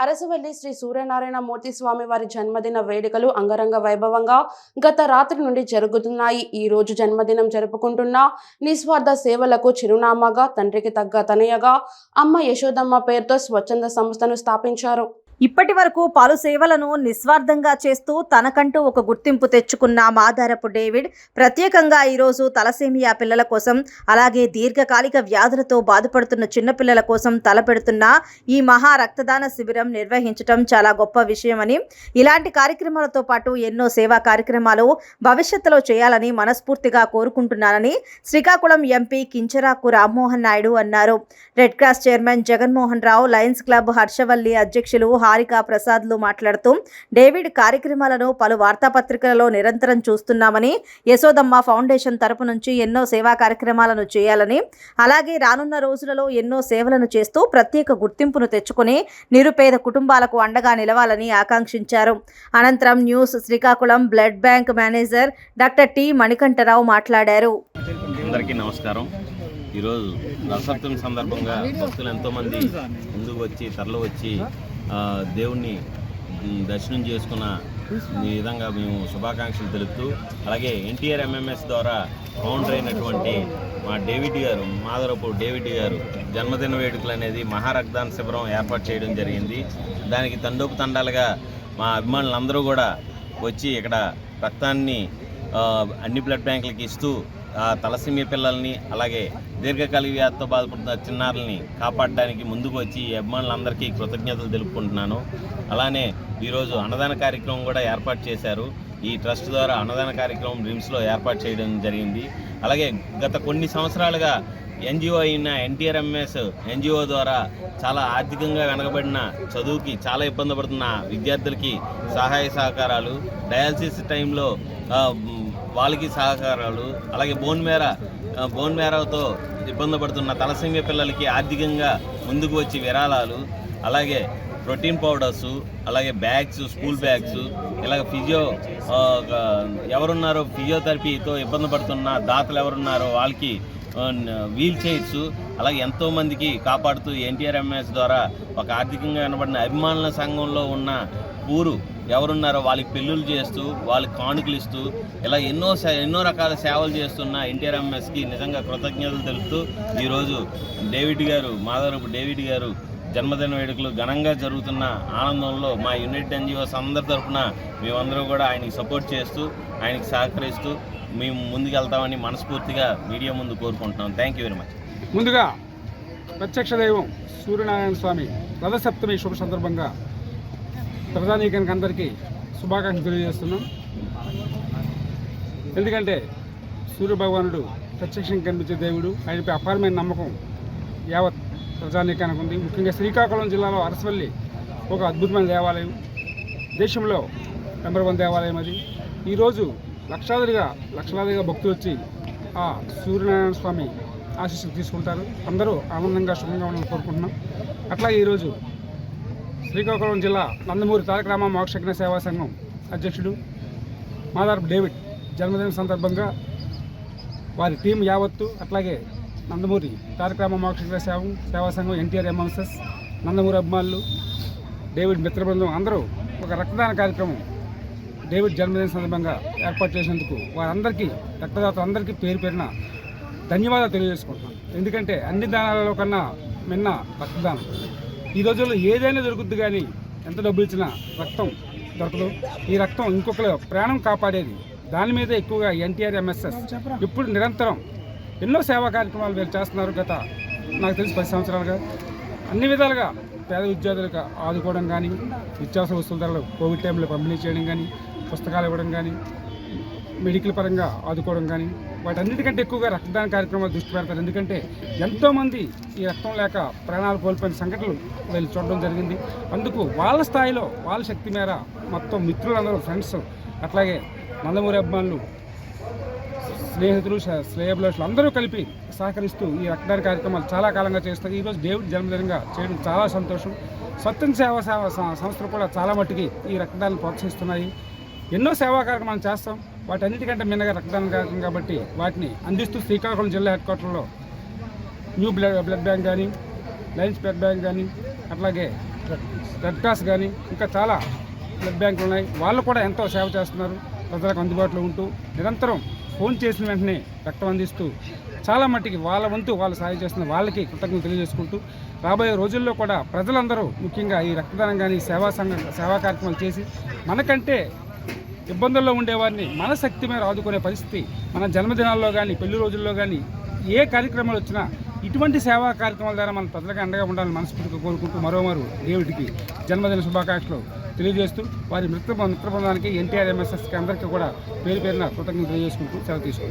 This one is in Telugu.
అరసవల్లి శ్రీ సూర్యనారాయణ మూర్తి స్వామి వారి జన్మదిన వేడుకలు అంగరంగ వైభవంగా గత రాత్రి నుండి జరుగుతున్నాయి. ఈ రోజు జన్మదినం జరుపుకుంటున్న నిస్వార్థ సేవలకు చిరునామాగా తండ్రికి తగ్గ తనయగా అమ్మ యశోదమ్మ పేరుతో స్వచ్ఛంద సంస్థను స్థాపించారు. ఇప్పటి వరకు పలు సేవలను నిస్వార్థంగా చేస్తూ తనకంటూ ఒక గుర్తింపు తెచ్చుకున్న మాదారపు డేవిడ్ ప్రత్యేకంగా ఈరోజు తలసేమియా పిల్లల కోసం అలాగే దీర్ఘకాలిక వ్యాధులతో బాధపడుతున్న చిన్నపిల్లల కోసం తలపెడుతున్న ఈ మహా రక్తదాన శిబిరం నిర్వహించడం చాలా గొప్ప విషయమని ఇలాంటి కార్యక్రమాలతో పాటు ఎన్నో సేవా కార్యక్రమాలు భవిష్యత్తులో చేయాలని మనస్ఫూర్తిగా కోరుకుంటున్నానని శ్రీకాకుళం ఎంపీ కించరాకు రామ్మోహన్ నాయుడు అన్నారు. Red cross chairman Jaganmohan Rao lions club Harshavalli అధ్యక్షులు హారిక ప్రసాద్లు మాట్లాడుతూ డేవిడ్ కార్యక్రమాలను పలు వార్తాపత్రికలలో నిరంతరం చూస్తున్నామని యశోదమ్మ ఫౌండేషన్ తరపు నుంచి ఎన్నో సేవా కార్యక్రమాలను చేయాలని అలాగే రానున్న రోజులలో ఎన్నో సేవలను చేస్తూ ప్రత్యేక గుర్తింపును తెచ్చుకుని నిరుపేద కుటుంబాలకు అండగా నిలవాలని ఆకాంక్షించారు. అనంతరం news Srikakulam blood bank manager doctor T Manikantharao మాట్లాడారు. అందరికీ నమస్కారం. ఈరోజు రథసప్తమి సందర్భంగా భక్తులు ఎంతోమంది ముందుకు వచ్చి తరలి వచ్చి దేవుణ్ణి దర్శనం చేసుకున్న ఈ విధంగా మేము శుభాకాంక్షలు తెలుపుతూ అలాగే ఎన్టీఆర్ ఎంఎంఎస్ ద్వారా ఫౌండర్ అయినటువంటి మా డేవిడ్ గారు మాధవరపు డేవిడ్ గారు జన్మదిన వేడుకలు అనేది మహారక్తాన్ శిబిరం ఏర్పాటు చేయడం జరిగింది. దానికి తండోపు తండాలుగా మా అభిమానులందరూ కూడా వచ్చి ఇక్కడ రక్తాన్ని అన్ని బ్లడ్ బ్యాంకులకి ఇస్తూ తలసిమి పిల్లల్ని అలాగే దీర్ఘకాలిక వ్యాధితో బాధపడుతున్న చిన్నారుల్ని కాపాడడానికి ముందుకు వచ్చి ఈ అభిమానులందరికీ కృతజ్ఞతలు తెలుపుకుంటున్నాను. అలానే ఈరోజు అన్నదాన కార్యక్రమం కూడా ఏర్పాటు చేశారు. ఈ ట్రస్ట్ ద్వారా అన్నదాన కార్యక్రమం రిమ్స్లో ఏర్పాటు చేయడం జరిగింది. అలాగే గత కొన్ని సంవత్సరాలుగా ఎన్జిఓ అయిన ఎన్టీఆర్ఎంఎస్ ఎన్జిఓ ద్వారా చాలా ఆర్థికంగా వెనకబడిన చదువుకి చాలా ఇబ్బంది పడుతున్న విద్యార్థులకి సహాయ సహకారాలు డయాలసిస్ టైంలో వాళ్ళకి సహకారాలు అలాగే బోన్ మేర బోన్ మేరతో ఇబ్బంది పడుతున్న తలసీమియ పిల్లలకి ఆర్థికంగా ముందుకు వచ్చి విరాళాలు అలాగే ప్రోటీన్ పౌడర్స్ అలాగే బ్యాగ్స్ స్కూల్ బ్యాగ్స్ ఇలాగ ఫిజియో ఎవరున్నారో ఫిజియోథెరపీతో ఇబ్బంది పడుతున్న దాతలు ఎవరున్నారో వాళ్ళకి వీల్ చైర్స్ అలాగే ఎంతో మందికి కాపాడుతూ ఎన్టీఆర్ఎంఎస్ ద్వారా ఒక ఆర్థికంగా కనబడిన అభిమానుల సంఘంలో ఉన్న ఊరు ఎవరున్నారో వాళ్ళకి పెళ్ళిళ్ళు చేస్తూ వాళ్ళకి కానుకలు ఇస్తూ ఇలా ఎన్నో ఎన్నో రకాల సేవలు చేస్తున్న ఎన్టీఆర్ ఎంఎస్కి నిజంగా కృతజ్ఞతలు తెలుపుతూ ఈరోజు డేవిడ్ గారు మాధవరపు డేవిడ్ గారు జన్మదిన వేడుకలు ఘనంగా జరుగుతున్న ఆనందంలో మా యునైటెడ్ ఎన్జిఓస్ అందరి తరఫున మేమందరూ కూడా ఆయనకి సపోర్ట్ చేస్తూ ఆయనకి సహకరిస్తూ మేము ముందుకు వెళ్తామని మనస్ఫూర్తిగా మీడియా ముందు కోరుకుంటున్నాం. థ్యాంక్ యూ వెరీ మచ్ ముందుగా ప్రత్యక్ష దైవం సూర్యనారాయణ స్వామి రథసప్తమి శుభ సందర్భంగా ప్రజానీకానికి అందరికీ శుభాకాంక్షలు తెలియజేస్తున్నాం. ఎందుకంటే సూర్య భగవానుడు ప్రత్యక్షంగా కనిపించే దేవుడు. ఆయనపై అపారమైన నమ్మకం యావత్ ప్రజానీకానికి ఉంది. ముఖ్యంగా శ్రీకాకుళం జిల్లాలో అరసవల్లి ఒక అద్భుతమైన దేవాలయం. దేశంలో నెంబర్ వన్ దేవాలయం అది. ఈరోజు లక్షాదిగా లక్షలాదిగా భక్తులు వచ్చి ఆ సూర్యనారాయణ స్వామి ఆశీస్సులు తీసుకుంటారు. అందరూ ఆనందంగా శుభంగా ఉండాలని కోరుకుంటున్నాం. అట్లాగే ఈరోజు శ్రీకాకుళం జిల్లా నందమూరి తారకరామ మోక్షజ్ఞ సేవా సంఘం అధ్యక్షుడు మాదార్ డేవిడ్ జన్మదిన సందర్భంగా వారి టీం యావత్తు అట్లాగే నందమూరి తారకరామ మోక్షజ్ఞ సేవ సేవా సంఘం ఎన్టీఆర్ ఎంఎంఎస్ఎస్ నందమూరి అభిమానులు డేవిడ్ మిత్రబృందం అందరూ ఒక రక్తదాన కార్యక్రమం డేవిడ్ జన్మదిన సందర్భంగా ఏర్పాటు చేసినందుకు వారందరికీ రక్తదాతలందరికీ పేరు పేరున ధన్యవాదాలు తెలియజేసుకుంటున్నాను. ఎందుకంటే అన్ని దానాలలో కన్నా మిన్న రక్తదానం. ఈ రోజుల్లో ఏదైనా దొరుకుద్ది కానీ ఎంత డబ్బులు ఇచ్చినా రక్తం దొరకదు. ఈ రక్తం ఇంకొకరు ప్రాణం కాపాడేది. దాని మీద ఎక్కువగా ఎన్టీఆర్ ఎంఎస్ఎస్ ఇప్పుడు నిరంతరం ఎన్నో సేవా కార్యక్రమాలు వీళ్ళు చేస్తున్నారు గత నాకు తెలిసి పది సంవత్సరాలుగా. అన్ని విధాలుగా పేద విద్యార్థులకు ఆదుకోవడం కానీ నిత్యావసర వస్తువుల ధరలు కోవిడ్ టైంలో పంపిణీ చేయడం కానీ పుస్తకాలు ఇవ్వడం కానీ మెడికల్ పరంగా ఆదుకోవడం కానీ వాటన్నిటికంటే ఎక్కువగా రక్తదాన కార్యక్రమాలు దృష్టి పెడతారు. ఎందుకంటే ఎంతోమంది ఈ రక్తం లేక ప్రాణాలు కోల్పోయిన సంఘటనలు వీళ్ళు చూడడం జరిగింది. అందుకు వాళ్ళ స్థాయిలో వాళ్ళ శక్తి మేర మొత్తం మిత్రులందరూ ఫ్రెండ్స్ అట్లాగే నందమూరి అభిమానులు స్నేహితులు శ- శ్రేయభిలాషులు అందరూ కలిపి సహకరిస్తూ ఈ రక్తదాన కార్యక్రమాలు చాలా కాలంగా చేస్తారు. ఈరోజు దేవుడి జన్మదినంగా చేయడం చాలా సంతోషం. స్వతంత్ర సేవా సేవ సంస్థలు కూడా చాలా మట్టుకి ఈ రక్తదాన్ని ప్రోత్సహిస్తున్నాయి. ఎన్నో సేవా కార్యక్రమాలు చేస్తాం. వాటన్నిటికంటే మిన్నగా రక్తదానం కార్యక్రమం కాబట్టి వాటిని అందిస్తూ శ్రీకాకుళం జిల్లా హెడ్ క్వార్టర్లో న్యూ బ్లడ్ బ్లడ్ బ్యాంక్ కానీ లయన్స్ బ్లడ్ బ్యాంక్ కానీ అట్లాగే రెడ్ క్రాస్ కానీ ఇంకా చాలా బ్లడ్ బ్యాంకులు ఉన్నాయి. వాళ్ళు కూడా ఎంతో సేవ చేస్తున్నారు. ప్రజలకు అందుబాటులో ఉంటూ నిరంతరం ఫోన్ చేసిన వెంటనే రక్తం అందిస్తూ చాలా మట్టికి వాళ్ళ వంతు వాళ్ళు సాయం చేస్తున్న వాళ్ళకి కృతజ్ఞతలు తెలియజేసుకుంటూ రాబోయే రోజుల్లో కూడా ప్రజలందరూ ముఖ్యంగా ఈ రక్తదానం కానీ సేవా సంఘ సేవా కార్యక్రమాలు చేసి మనకంటే ఇబ్బందుల్లో ఉండేవారిని మన శక్తి మీద ఆదుకునే పరిస్థితి మన జన్మదినాల్లో కానీ పెళ్ళి రోజుల్లో కానీ ఏ కార్యక్రమాలు వచ్చినా ఇటువంటి సేవా కార్యక్రమాల ద్వారా మన ప్రజలకు అండగా ఉండాలని మనస్ఫూర్తిగా కోరుకుంటూ మరోమారు దేవుడికి జన్మదిన శుభాకాంక్షలు తెలియజేస్తూ వారి మిత్ర మిత్ర బృందానికి ఎన్టీఆర్ ఎంఎస్ఎస్కి అందరికీ కూడా పేరు పేరున కృతజ్ఞతలు తెలియజేసుకుంటూ సెలవు తీసుకుంటాం